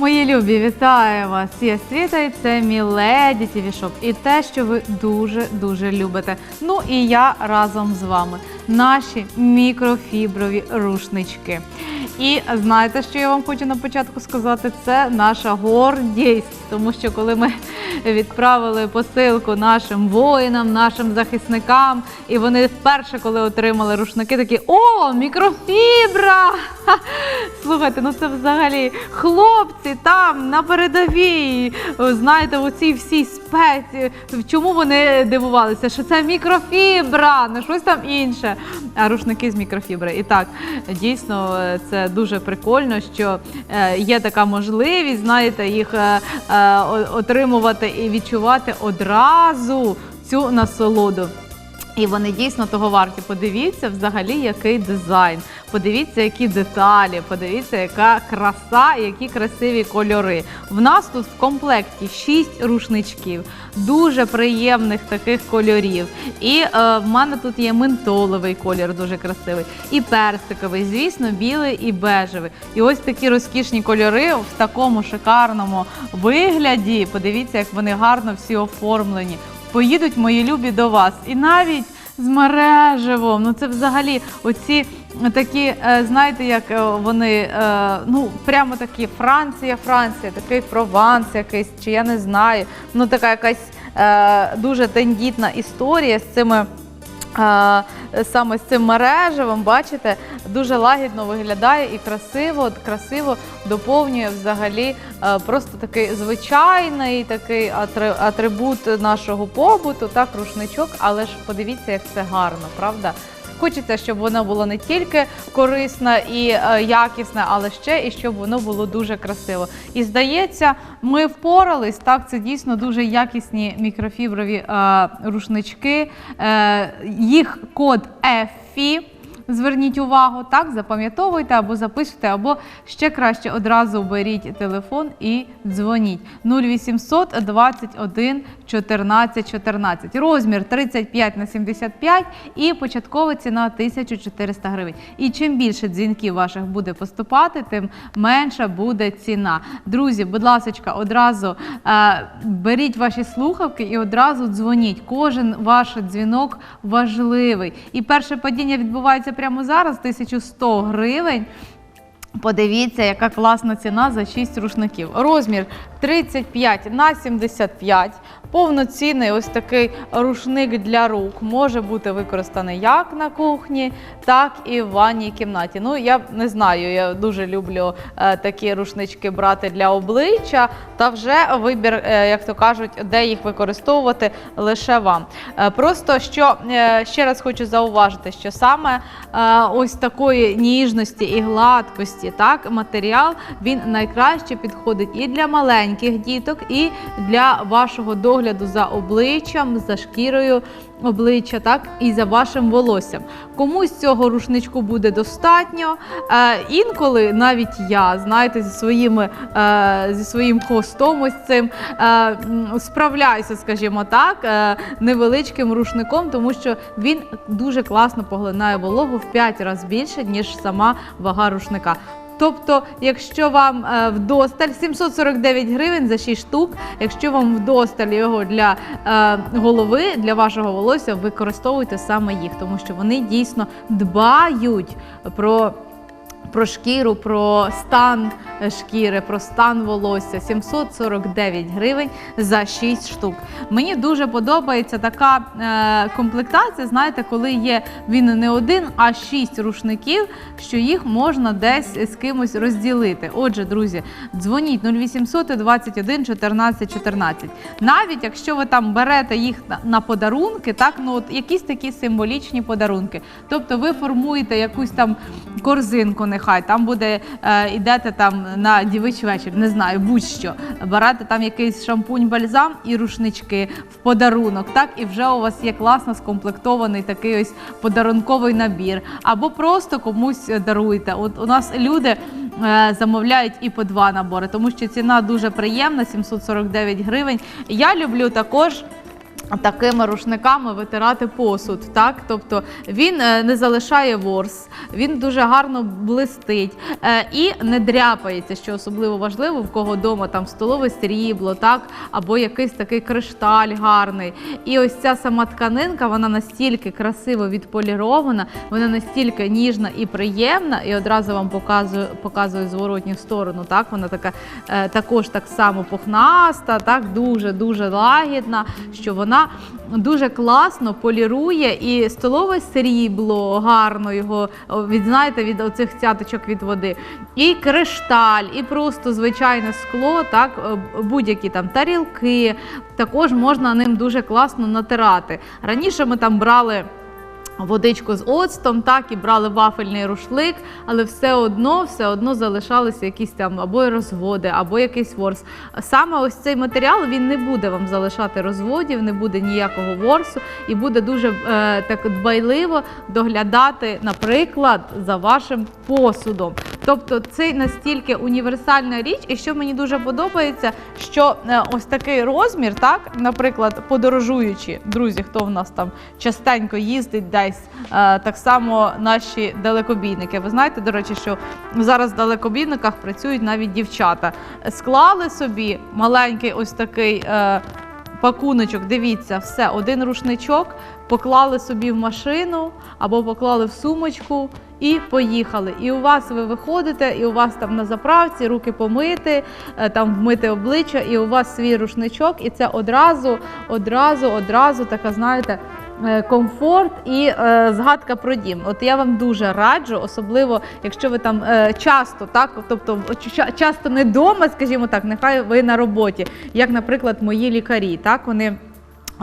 Мої любі, вітаю вас! Я Світа і це мій леді TV Shop. І те, що ви дуже-дуже любите. Ну і я разом з вами. Наші мікрофіброві рушнички. І знаєте, що я вам хочу на початку сказати? Це наша гордість. Тому що коли ми відправили посилку нашим воїнам, нашим захисникам, і вони вперше, коли отримали рушники, такі о, мікрофібра! Ха! Слухайте, ну це взагалі хлопці там на передовій. Знаєте, у цій всій спеці. Чому вони дивувалися? Що це мікрофібра, не щось там інше. А рушники з мікрофібри. І так, дійсно, е, це дуже прикольно, що е, є така можливість, знаєте, їх е, е, отримувати і відчувати одразу цю насолоду. І вони дійсно того варті. Подивіться взагалі, який дизайн. Подивіться, які деталі, подивіться, яка краса, які красиві кольори. В нас тут в комплекті 6 рушничків, дуже приємних таких кольорів. І е, в мене тут є ментоловий колір, дуже красивий, і персиковий, звісно, білий і бежевий. І ось такі розкішні кольори в такому шикарному вигляді. Подивіться, як вони гарно всі оформлені поїдуть мої любі до вас. І навіть з мереживом. Ну це взагалі оці такі, е, знаєте, як е, вони, е, ну прямо такі Франція, Франція, такий Прованс якийсь, чи я не знаю. Ну така якась дуже тендітна історія з цими. Саме з цим мережевим, бачите, дуже лагідно виглядає і красиво, красиво доповнює взагалі е, просто такий звичайний такий атрибут нашого побуту, так, рушничок, але ж подивіться, як це гарно, правда? Хочеться, щоб воно було не тільки корисне і е, якісне, але ще і щоб воно було дуже красиво. І здається, ми впорались. Так, це дійсно дуже якісні мікрофіброві е, рушнички. Їх код EFI. Зверніть увагу, так, запам'ятовуйте або записуйте, або ще краще одразу беріть телефон і дзвоніть. 0800 21 14 14. Розмір 35 на 75 і початкова ціна 1400 гривень. І чим більше дзвінків ваших буде поступати, тим менша буде ціна. Друзі, будь ласка, одразу е, беріть ваші слухавки і одразу дзвоніть. Кожен ваш дзвінок важливий. І перше падіння відбувається прямо зараз 1100 гривень. Подивіться, яка класна ціна за 6 рушників. Розмір 35 на 75. Повноцінний ось такий рушник для рук може бути використаний як на кухні, так і в ванній кімнаті. Ну я не знаю, я дуже люблю е, такі рушнички брати для обличчя. Та вже вибір, е, як то кажуть, де їх використовувати лише вам. Е, просто що ще раз хочу зауважити, що саме ось такої ніжності і гладкості, так матеріал він найкраще підходить і для маленьких діток, і для вашого догляду за обличчям, за шкірою обличчя, так і за вашим волоссям. Комусь цього рушничку буде достатньо. Е, інколи навіть я, знаєте, зі своїми е, зі своїм хвостом, ось цим е, справляюся, скажімо так, е, невеличким рушником, тому що він дуже класно поглинає вологу в 5 разів більше, ніж сама вага рушника. Тобто, якщо вам е, вдосталь 749 гривень за 6 штук, якщо вам вдосталь його для е, голови, для вашого волосся, використовуйте саме їх, тому що вони дійсно дбають про. Про шкіру, про стан шкіри, про стан волосся 749 гривень за 6 штук. Мені дуже подобається така е, комплектація. Знаєте, коли є він не один, а 6 рушників, що їх можна десь з кимось розділити. Отже, друзі, дзвоніть 0800 21 14 14. Навіть якщо ви там берете їх на подарунки, так ну от якісь такі символічні подарунки. Тобто ви формуєте якусь там корзинку, нехай там буде е, йдете там на дівичий вечір, не знаю, будь-що. Берете там якийсь шампунь, бальзам і рушнички в подарунок. Так, і вже у вас є класно скомплектований такий ось подарунковий набір. Або просто комусь даруєте. От у нас люди е, замовляють і по два набори, тому що ціна дуже приємна 749 гривень. Я люблю також. Такими рушниками витирати посуд, так тобто він е, не залишає ворс, він дуже гарно блистить е, і не дряпається, що особливо важливо, в кого вдома там столове срібло, так або якийсь такий кришталь гарний. І ось ця сама тканинка, вона настільки красиво відполірована, вона настільки ніжна і приємна, і одразу вам показую, показую зворотню сторону. Так, вона така е, також так само пухнаста, дуже дуже лагідна, що вона дуже класно полірує і столове срібло гарно його від знаєте, від оцих цяточок від води, і кришталь, і просто звичайне скло, так е, будь-які там тарілки. Також можна ним дуже класно натирати. Раніше ми там брали водичку з оцтом, так і брали вафельний рушлик, але все одно, все одно залишалися якісь там або розводи, або якийсь ворс. Саме ось цей матеріал він не буде вам залишати розводів, не буде ніякого ворсу, і буде дуже е, так дбайливо доглядати, наприклад, за вашим посудом. Тобто це настільки універсальна річ, і що мені дуже подобається, що е, ось такий розмір, так, наприклад, подорожуючи, друзі, хто в нас там частенько їздить десь, е, так само наші далекобійники. Ви знаєте, до речі, що зараз в далекобійниках працюють навіть дівчата. Склали собі маленький ось такий. е, Пакуночок, дивіться, все, один рушничок, поклали собі в машину або поклали в сумочку і поїхали. І у вас ви виходите, і у вас там на заправці руки помити, е, там вмити обличчя, і у вас свій рушничок, і це одразу, одразу, одразу така, знаєте. е, Комфорт і е, згадка про дім. От я вам дуже раджу, особливо якщо ви там е, часто, так тобто ча- часто не вдома, скажімо так, нехай ви на роботі, як, наприклад, мої лікарі, так вони.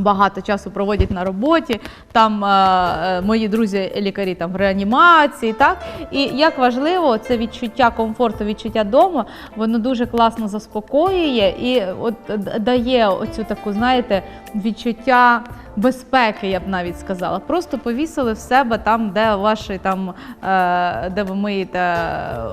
Багато часу проводять на роботі, там е, е, мої друзі лікарі там в реанімації, так? І як важливо це відчуття комфорту, відчуття дому, воно дуже класно заспокоює і от дає оцю таку, знаєте, відчуття безпеки, я б навіть сказала. Просто повісили в себе там, де ваші там, е, де ви миєте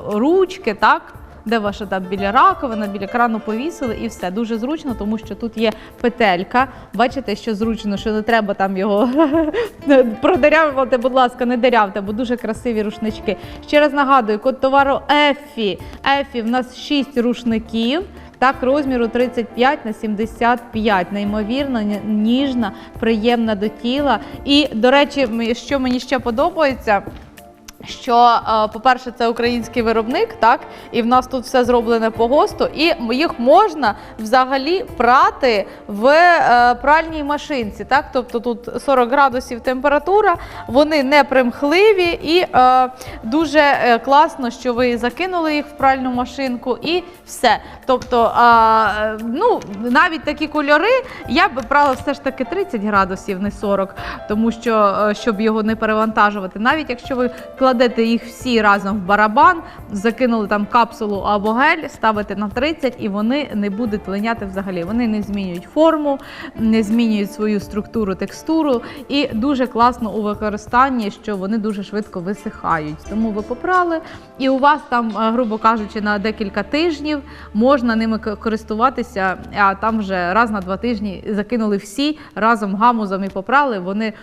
ручки, так де ваша там біля раковина, біля крану повісили, і все дуже зручно, тому що тут є петелька. Бачите, що зручно, що не треба там його продерявувати, будь ласка, не дерявте, бо дуже красиві рушнички. Ще раз нагадую, код товару Ефі. Ефі в нас 6 рушників. Так, розміру 35 на 75. Неймовірно, ніжна, приємна до тіла. І, до речі, що мені ще подобається. Що, е, по-перше, це український виробник, так і в нас тут все зроблене по ГОСТу, і їх можна взагалі прати в е, пральній машинці. Так, тобто тут 40 градусів температура, вони не примхливі і е, дуже е, класно, що ви закинули їх в пральну машинку, і все. Тобто, е, ну навіть такі кольори я би брала все ж таки 30 градусів, не 40, тому що щоб його не перевантажувати. Навіть якщо ви кладете їх всі разом в барабан, закинули там капсулу або гель, ставите на 30 і вони не будуть линяти взагалі. Вони не змінюють форму, не змінюють свою структуру, текстуру. І дуже класно у використанні, що вони дуже швидко висихають. Тому ви попрали, і у вас там, е, грубо кажучи, на декілька тижнів можна ними користуватися. А там вже раз на два тижні закинули всі разом гамузом і попрали. Вони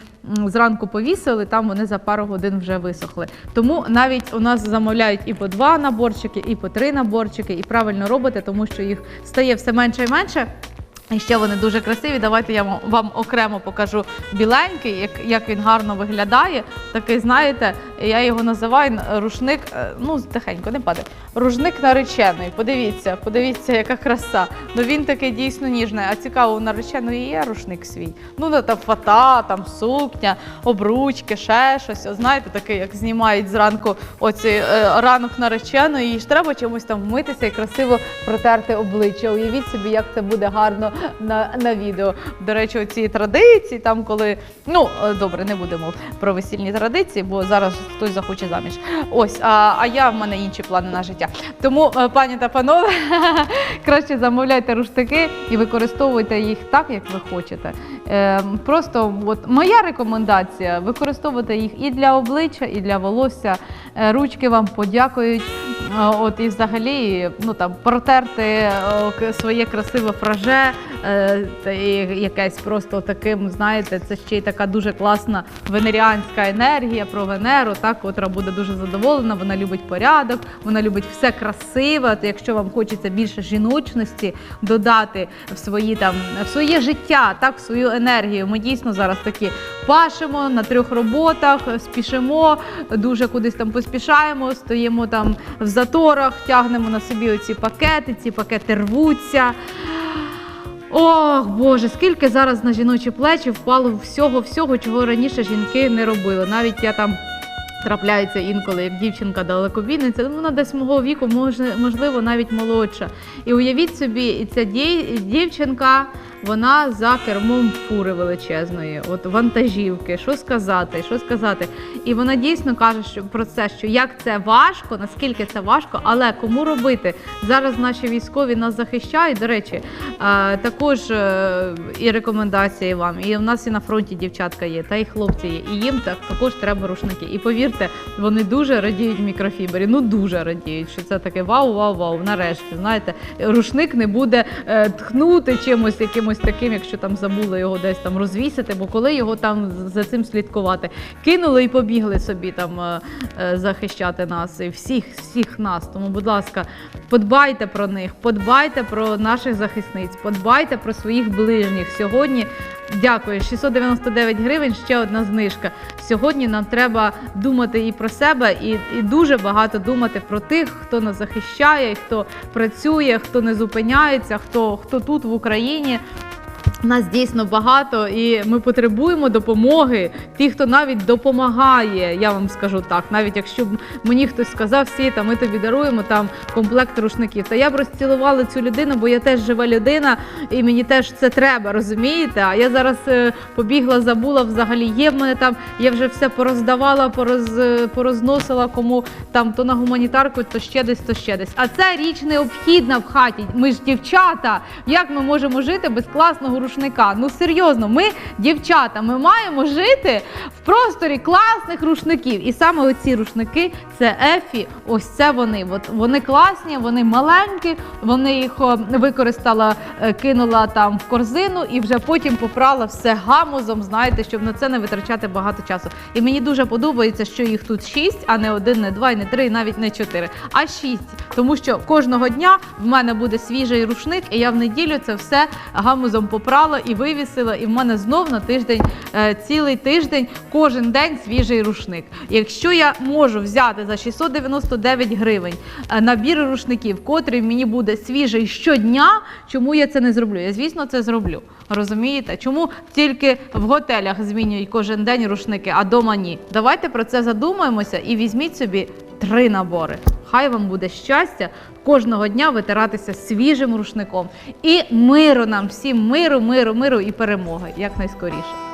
зранку повісили, там вони за пару годин вже висохли. Тому навіть у нас замовляють і по два наборчики, і по три наборчики, і правильно робите, тому що їх стає все менше і менше. І ще вони дуже красиві. Давайте я вам- окремо покажу біленький, як, як він гарно виглядає. Такий, знаєте, я його називаю рушник. е, Ну, тихенько, не падай. Рушник нареченої. Подивіться, подивіться, яка краса. Ну він такий дійсно ніжний. А цікаво, у нареченої є рушник свій. Ну, ну, там фата, там сукня, обручки, ще щось. О, Знаєте, такий, як знімають зранку оці е, ранок нареченої, їй ж треба чомусь там вмитися і красиво протерти обличчя. Уявіть собі, як це буде гарно на, на відео. До речі, оці традиції, там коли ну е, добре, не будемо про весільні традиції, бо зараз хтось захоче заміж. Ось, а, а я в мене інші плани на життя. Тому, е, пані та панове, краще замовляйте руштики і використовуйте їх так, як ви хочете. Е, просто от моя рекомендація використовувати їх і для обличчя, і для волосся. Е, ручки вам подякують. От і взагалі, ну там протерти е, своє красиве фраже якесь просто таким, знаєте, це ще й така дуже класна венеріанська енергія про Венеру, так, котра буде дуже задоволена. Вона любить порядок, вона любить все красиве. От якщо вам хочеться більше жіночності додати в свої там в своє життя, так, в свою енергію. Ми дійсно зараз такі пашемо на трьох роботах, спішимо, дуже кудись там поспішаємо, стоїмо там в заторах, тягнемо на собі оці пакети, ці пакети рвуться. Ох, Боже, скільки зараз на жіночі плечі впало всього, всього, чого раніше жінки не робили. Навіть я там трапляється інколи, як дівчинка далекобійниця, ну, вона десь мого віку, можливо, навіть молодша. І уявіть собі, ця дівчинка, вона за кермом фури величезної, от вантажівки, що сказати, що сказати. І вона дійсно каже що, про це, що як це важко, наскільки це важко, але кому робити? Зараз наші військові нас захищають. До речі, також е, і рекомендації вам. І в нас і на фронті дівчатка є, та й хлопці є. І їм так також треба рушники. І повірте, вони дуже радіють мікрофібері. Ну дуже радіють, що це таке вау, вау, вау. Нарешті, знаєте, рушник не буде е, тхнути чимось, якимось таким, якщо там забули його десь там розвісити, бо коли його там за цим слідкувати, кинули і побігли собі там е, е, захищати нас і всіх, всіх нас. Тому, будь ласка, подбайте про них, подбайте про наших захисниць, подбайте про своїх ближніх. Сьогодні дякую, 699 гривень, ще одна знижка. Сьогодні нам треба думати і про себе, і, і дуже багато думати про тих, хто нас захищає, хто працює, хто не зупиняється, хто, хто тут в Україні. Нас дійсно багато, і ми потребуємо допомоги. Ті, хто навіть допомагає, я вам скажу так, навіть якщо б мені хтось сказав, Світа, ми тобі даруємо там комплект рушників. Та я б розцілувала цю людину, бо я теж жива людина, і мені теж це треба, розумієте? А я зараз е, побігла, забула взагалі. Є в мене там, я вже все пороздавала, пороз, е, порозносила кому там то на гуманітарку, то ще десь, то ще десь. А це річ необхідна в хаті. Ми ж дівчата. Як ми можемо жити без класного рушника? Ну серйозно, ми дівчата, ми маємо жити в просторі класних рушників. І саме оці рушники це ефі. Ось це вони. От вони класні, вони маленькі. Вони їх використала, е, кинула там в корзину і вже потім попрала все гамузом. Знаєте, щоб на це не витрачати багато часу. І мені дуже подобається, що їх тут шість, а не один, не два, не три, навіть не чотири, а шість. Тому що кожного дня в мене буде свіжий рушник, і я в неділю це все гамузом попрала і вивісила. І в мене знов на тиждень е, цілий тиждень, кожен день свіжий рушник. Якщо я можу взяти за 699 гривень е, набір рушників, котрий мені буде свіжий щодня, чому я це не зроблю? Я звісно це зроблю. Розумієте? Чому тільки в готелях змінюють кожен день рушники, а дома ні? Давайте про це задумаємося і візьміть собі три набори. Хай вам буде щастя кожного дня витиратися свіжим рушником. І миру нам всім, миру, миру, миру і перемоги якнайскоріше.